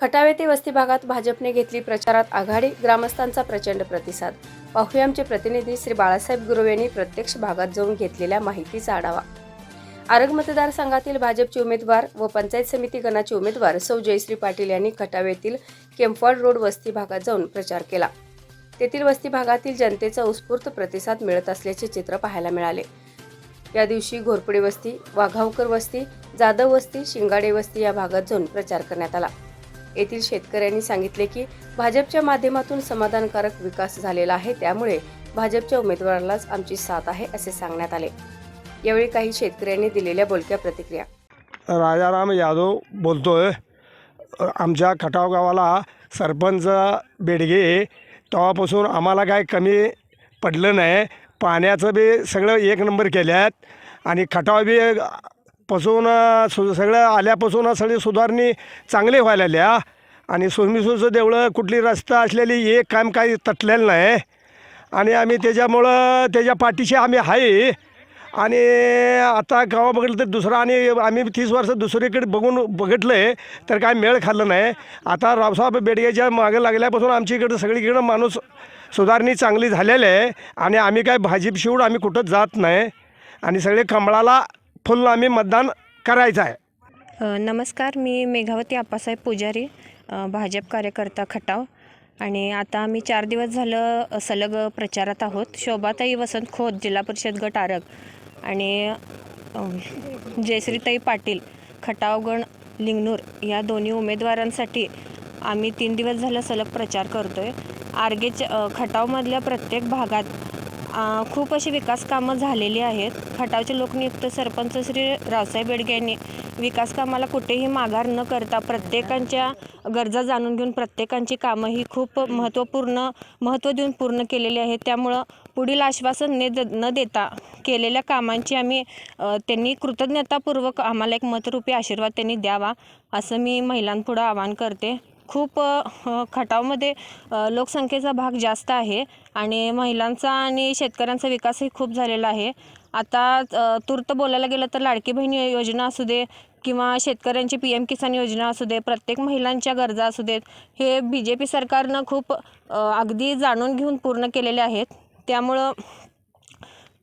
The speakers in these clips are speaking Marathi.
खटावे ते वस्ती भागात भाजपने घेतली प्रचारात आघाडी ग्रामस्थांचा प्रचंड प्रतिसाद. पाहूया आमचे प्रतिनिधी श्री बाळासाहेब गुरु यांनी प्रत्यक्ष भागात जाऊन घेतलेल्या माहितीचा आढावा. आरग मतदारसंघातील भाजपचे उमेदवार व पंचायत समिती गणाचे उमेदवार सौ जयश्री पाटील यांनी खटावेतील केम्फॉर्ड रोड वस्ती भागात जाऊन प्रचार केला. तेथील वस्ती भागातील जनतेचा उत्स्फूर्त प्रतिसाद मिळत असल्याचे चित्र पाहायला मिळाले. या दिवशी घोरपडे वस्ती वाघावकर वस्ती जाधव वस्ती शिंगाडे वस्ती या भागात जाऊन प्रचार करण्यात आला. येथील शेतकऱ्यांनी सांगितले की भाजपच्या माध्यमातून समाधानकारक विकास झालेला आहे त्यामुळे भाजपच्या उमेदवारालाच आमची साथ आहे असे सांगण्यात आले. यावेळी काही शेतकऱ्यांनी दिलेल्या बोलक्या प्रतिक्रिया. राजाराम यादव बोलतोय. आमच्या खटाव गावाला सरपंच बेडगे तेव्हापासून आम्हाला काय कमी पडलं नाही. पाण्याचं बी सगळं एक नंबर केल्यात आणि खटाव बी पासून सु सगळं आल्यापासून सगळी सुधारणी चांगली व्हायला आणि सोमीसूचं देवळं कुठली रस्ता असलेली एक काम काही तटलेलं नाही. आणि आम्ही त्याच्यामुळं त्याच्या पाठीशी आम्ही आहे. आणि आता गावा बघितलं तर दुसरं आणि आम्ही तीस वर्ष दुसरीकडे बघून बघितलं आहे तर काय मेळ खाल्लं नाही. आता रावसाहेब बेडग्याच्या मागे लागल्यापासून आमच्या इकडं सगळीकडं माणूस सुधारणी चांगली झालेली आहे. आणि आम्ही काय भाजीप शिवड आम्ही कुठं जात नाही. आणि सगळे कमळाला फुल आम्ही मतदान करायचं आहे. नमस्कार मी मेघावती आप्पासाहेब पुजारी भाजप कार्यकर्ता खटाव. आणि आता आम्ही चार दिवस झालं सलग प्रचारात आहोत. शोभाताई वसंत खोत जिल्हा परिषद गट आरग. आणि जयश्रीताई पाटील खटावगण लिंगनूर या दोन्ही उमेदवारांसाठी आम्ही तीन दिवस झालं सलग प्रचार करतो आहे आर्गेच्या खटावमधल्या प्रत्येक भागात खूप अशी विकास कामं झालेली आहेत. खटावचे लोकनियुक्त सरपंच श्री रावसाहेब बेडगे यांनी विकास कामाला कुठेही माघार न करता प्रत्येकांच्या गरजा जाणून घेऊन प्रत्येकांची कामं ही खूप महत्त्वपूर्ण महत्त्व देऊन पूर्ण केलेली आहेत. त्यामुळं पुढील आश्वासन ने द न देता केलेल्या कामांची आम्ही त्यांनी कृतज्ञतापूर्वक आम्हाला एक मतरूपी आशीर्वाद त्यांनी द्यावा असं मी महिलांपुढं आवाहन करते. खूप खटावमध्ये लोकसंख्येचा भाग जास्त आहे आणि महिलांचा आणि शेतकऱ्यांचा विकासही खूप झालेला आहे. आता तुर्त तूर्त बोलायला गेलं तर लाडकी बहीण योजना असू दे किंवा शेतकऱ्यांची पी एम किसान योजना असू दे प्रत्येक महिलांच्या गरजा असू देत हे बी जे पी सरकारनं खूप अगदी जाणून घेऊन पूर्ण केलेले आहेत. त्यामुळं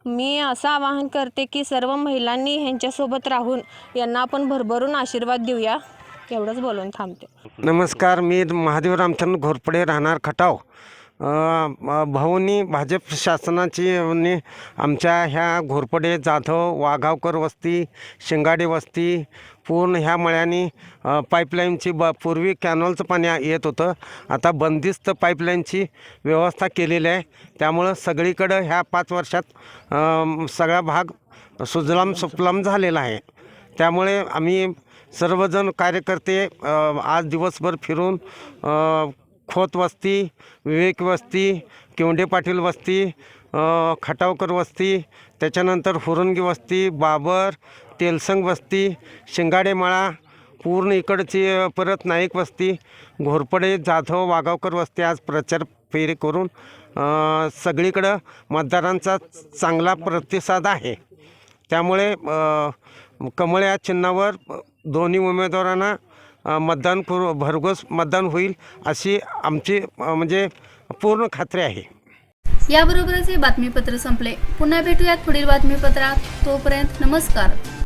मी असं आवाहन करते की सर्व महिलांनी ह्यांच्यासोबत राहून यांना आपण भरभरून आशीर्वाद देऊया. एवढंच बोलून थांबते. नमस्कार मी महादेव रामचंद्र घोरपडे राहणार खटाव. भाऊनी भाजप शासनाची आमच्या ह्या घोरपडे जाधव वाघावकर वस्ती शिंगाडे वस्ती पूर्ण ह्या मळ्यानी पाईपलाईनची ब पूर्वी कॅनॉलचं पाणी येत होतं. आता बंदिस्त पाईपलाईनची व्यवस्था केलेली आहे. त्यामुळं सगळीकडं ह्या पाच वर्षात सगळा भाग सुजलाम सुफलाम झालेला आहे. त्यामुळे आम्ही सर्वजण कार्यकर्ते आज दिवसभर फिरून खोत वस्ती विवेक वस्ती किवंडे पाटील वस्ती खटावकर वस्ती त्याच्यानंतर हुरंगी वस्ती बाबर तेलसंग वस्ती शिंगाडेमाळा पूर्ण इकडची परत नाईक वस्ती घोरपडे जाधव वाघावकर वस्ती आज प्रचार फेरी करून सगळीकडं मतदारांचा चांगला प्रतिसाद आहे. त्यामुळे कमळ या चिन्हावर दोन्ही उमेदवारांना मतदान करू भरघोस मतदान होईल अशी आमची म्हणजे पूर्ण खात्री आहे. याबरोबरच हे बातमीपत्र संपले. पुन्हा भेटूयात पुढील बातमीपत्रात. तोपर्यंत नमस्कार.